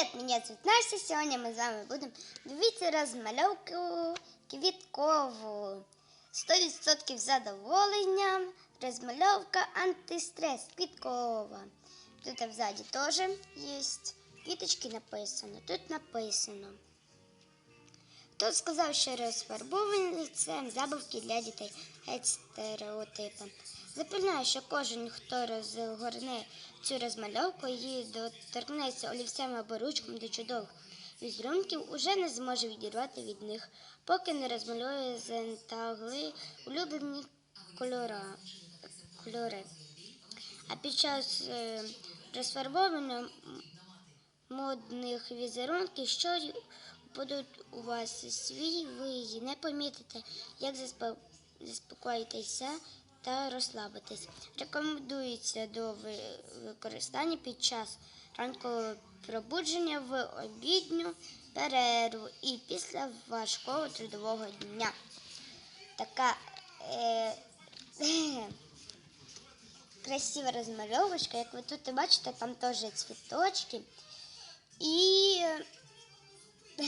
Привіт, мене звуть Настя. Сьогодні ми з вами будемо дивитися розмальовку квіткову. 100% задоволення. Розмальовка антистрес квіткова. Тут взаді теж є квіточки написано. Тут написано. Хто сказав, що розфарбовані це забавки для дітей. Геть стереотипи. Запевняю, що кожен, хто розгорне цю розмальовку і доторкнеться олівцем або ручком до чудових візерунків, уже не зможе відірвати від них, поки не розмалює зентагли улюблені кольора, кольори. А під час е, розфарбовування модних візерунків, що будуть у вас свій, ви її не помітите, як заспо- заспокоїтеся та розслабитись. Рекомендується до використання під час ранкового пробудження в обідню перерву і після важкого трудового дня. Така е, красива розмальовочка, як ви тут бачите, там теж цвіточки. І е,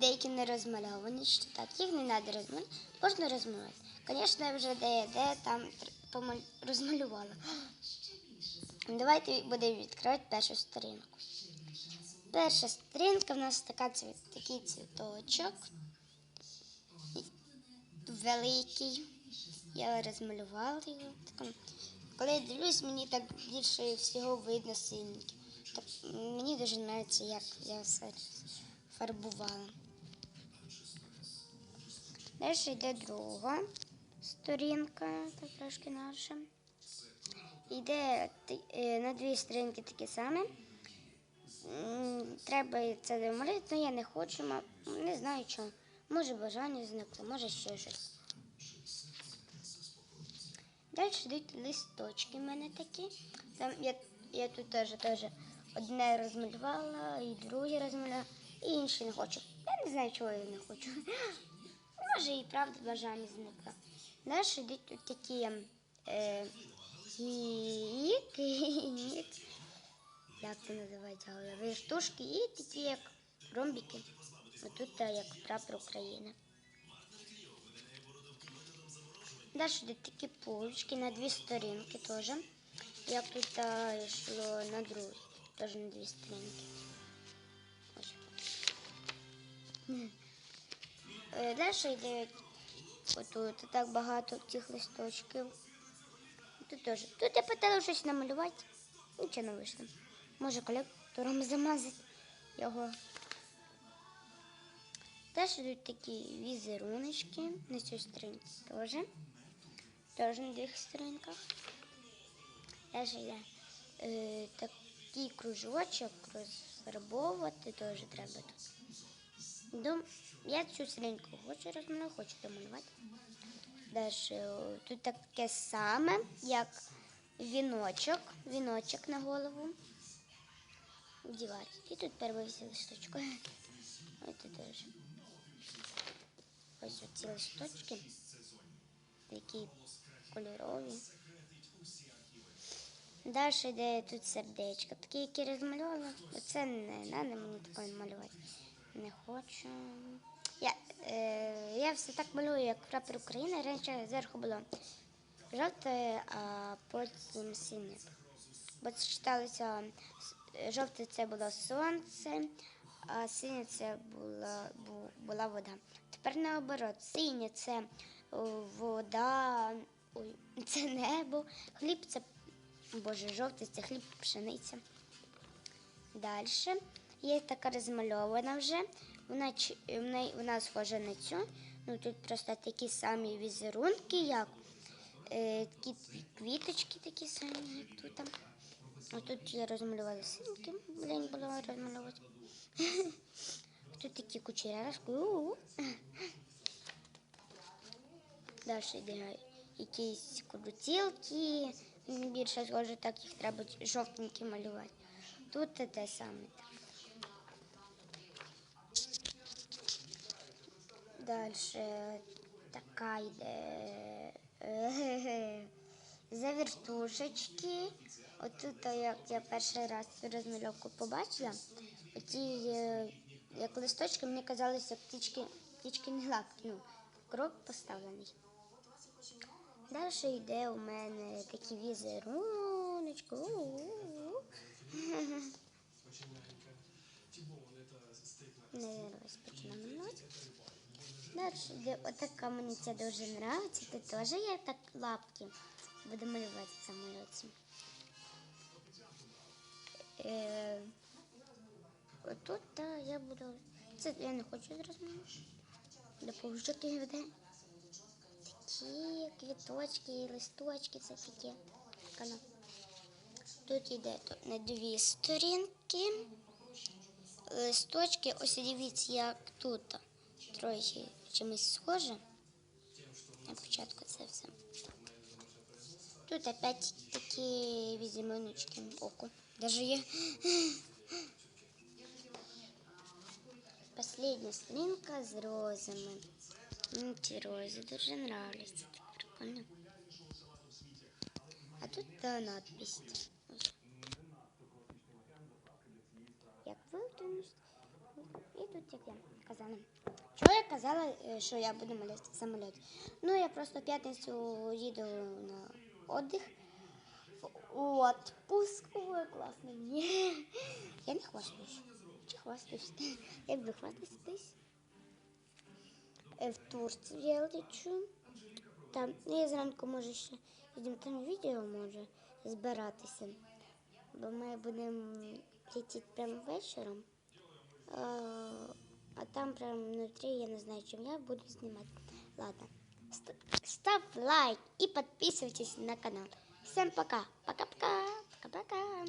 деякі не розмальовані, що так, їх не треба розмалювати, можна розмалювати. Звісно, я вже де, де там розмалювала. Давайте будемо відкривати першу сторінку. Перша сторінка в нас така цвіт, такий цвіточок. Великий. Я розмалювала його. Коли я дивлюсь, мені так більше всього видно синенький. Так, мені дуже подобається, як я все фарбувала. Далі йде друга сторінка, так трошки наша. Йде е, на дві сторінки такі самі. Треба це домалювати, але я не хочу, не знаю чому. Може бажання зникло, може ще щось. Далі йдуть листочки в мене такі. Там я, я тут теж, теж одне розмалювала, і друге розмалювала, і інше не хочу. Я не знаю, чого я не хочу. Може і правда бажання зникло. Далі йдуть тут такі е, гік, гік, як це називається, голови штушки і такі як ромбики. Отут е, як прапор України. Далі йдуть такі полочки на дві сторінки теж. Як тут е, йшло на другу, теж на дві сторінки. Ось. Е, Далі йде отут так багато цих листочків. Тут теж. Тут я питала щось намалювати. Нічого не вийшло. Може колектором замазати його. Теж йдуть такі візеруночки на цій сторінці теж. Теж на двох сторінках. Теж є е, такий кружочок розфарбовувати теж треба тут. Дум... Я цю сторінку хочу розмалювати, хочу домалювати. Далі тут таке саме, як віночок, віночок на голову. Вдівати. І тут перший листочок. Ось тут теж. Ось ці листочки. Такі кольорові. Далі йде тут сердечко. Такі, які розмальовувала. Оце не треба мені такої малювати. Не хочу. Я, е, я все так малюю, як прапор України. Раніше зверху було жовте, а потім синє. Бо це читалося жовте це було сонце, а синє це була, була вода. Тепер наоборот, синє це вода, це небо, хліб це, боже, жовтий це хліб, пшениця. Далі є така розмальована вже. Вона, вона, вона схожа на цю. Ну тут просто такі самі візерунки, як е, такі квіточки такі самі, як тут. там. А тут я розмалювала синьки, блін, було розмалювати. Тут такі кучеряшки. Далі йде якісь крутілки. Більше схоже, так їх треба жовтенькі малювати. Тут те саме. Далі така йде завертушечки. Отут, як я перший раз розмальовку побачила, оті е, як листочки мені казалися як птічки, птічкині лапки. Ну, крок поставлений. Далі йде у мене такі візеруночки. Не. Далі йде отака мені ця дуже подобається. Тут теж є так лапки. Буду малювати році. Е, Отут та я буду. Це я не хочу зараз малювати. Допомогти веде. Такі квіточки, листочки, це таке. Тут йде тут на дві сторінки. Листочки, ось дивіться, як тут трохи чимось схоже. На початку це все. Тут опять такі візеруночки око. Даже є. Последня сторінка з розами. Мені ці рози дуже нравляться. Так прикольно. А тут та надпись. Ось. Як виглядаєш? І тут як я казала. Чого я казала, е, що я буду малювати в самоліті? Ну, я просто п'ятницю їду на отдих. В отпуск. Ой, класно. Ні. Я не хвастаюсь. Чи хвастаюсь? Я буду хвастатись десь. Е, В Турцію я лечу. Там, ну, я зранку може ще їдемо там відео може збиратися. Бо ми будемо летіти прямо вечором. А, а там прямо внутрі, я не знаю, чим я буду знімати. Ладно. Ст- Став лайк и подписывайтесь на канал. Всем пока. Пока-пока. Пока-пока.